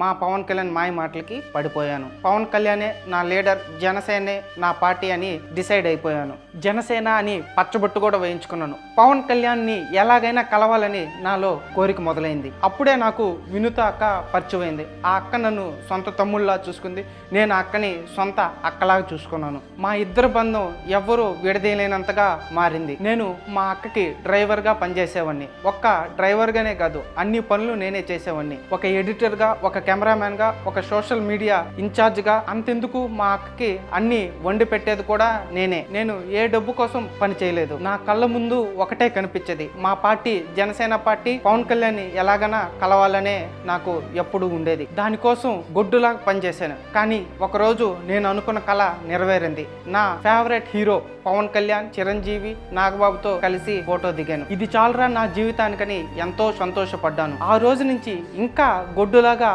మా పవన్ కళ్యాణ్ మాయ మాటలకి పడిపోయాను. పవన్ కళ్యాణే నా లీడర్ జనసేనే నా పార్టీ అని డిసైడ్ అయిపోయాను. జనసేన అని పచ్చబొట్టు కూడా వేయించుకున్నాను. పవన్ కళ్యాణ్ని ఎలాగైనా కలవాలని నాలో కోరిక మొదలైంది. అప్పుడే నాకు వినుత అక్క పరిచయమైంది. ఆ అక్క నన్ను సొంత తమ్ముళ్ళలా చూసుకుంది. నేను అక్కని సొంత అక్కలాగా చూసుకున్నాను. మా ఇద్దరు బంధం ఎవ్వరూ విడదీయలేనంతగా మారింది. నేను మా అక్కకి డ్రైవర్గా పనిచేసేవాడిని ఒక్క డ్రైవర్గానే కాదు అన్ని పనులు నేనే చేసేవాడిని ఒక ఎడిటర్గా ఒక కెమెరామ్యాన్గా ఒక సోషల్ మీడియా ఇన్ఛార్జ్గా అంతెందుకు మా అక్కకి అన్ని వండి పెట్టేది కూడా నేనే. నేను ఏ డబ్బు కోసం పని చేయలేదు. నా కళ్ళ ముందు ఒకటే కనిపించేది. మా పార్టీ జనసేన పార్టీ పవన్ కళ్యాణ్ ఎలాగైనా కలవాలనే నాకు ఎప్పుడు ఉండేది. దానికోసం గొడ్డులా పనిచేశాను. కానీ ఒకరోజు నేను అనుకున్న కళ నెరవేరింది. నా ఫేవరెట్ హీరో పవన్ కళ్యాణ్ చిరంజీవి నాగబాబుతో కలిసి ఫోటో దిగాను. ఇది చాలరా నా జీవితానికని ఎంతో సంతోషపడ్డాను. ఆ రోజు నుంచి ఇంకా గొడ్డులాగా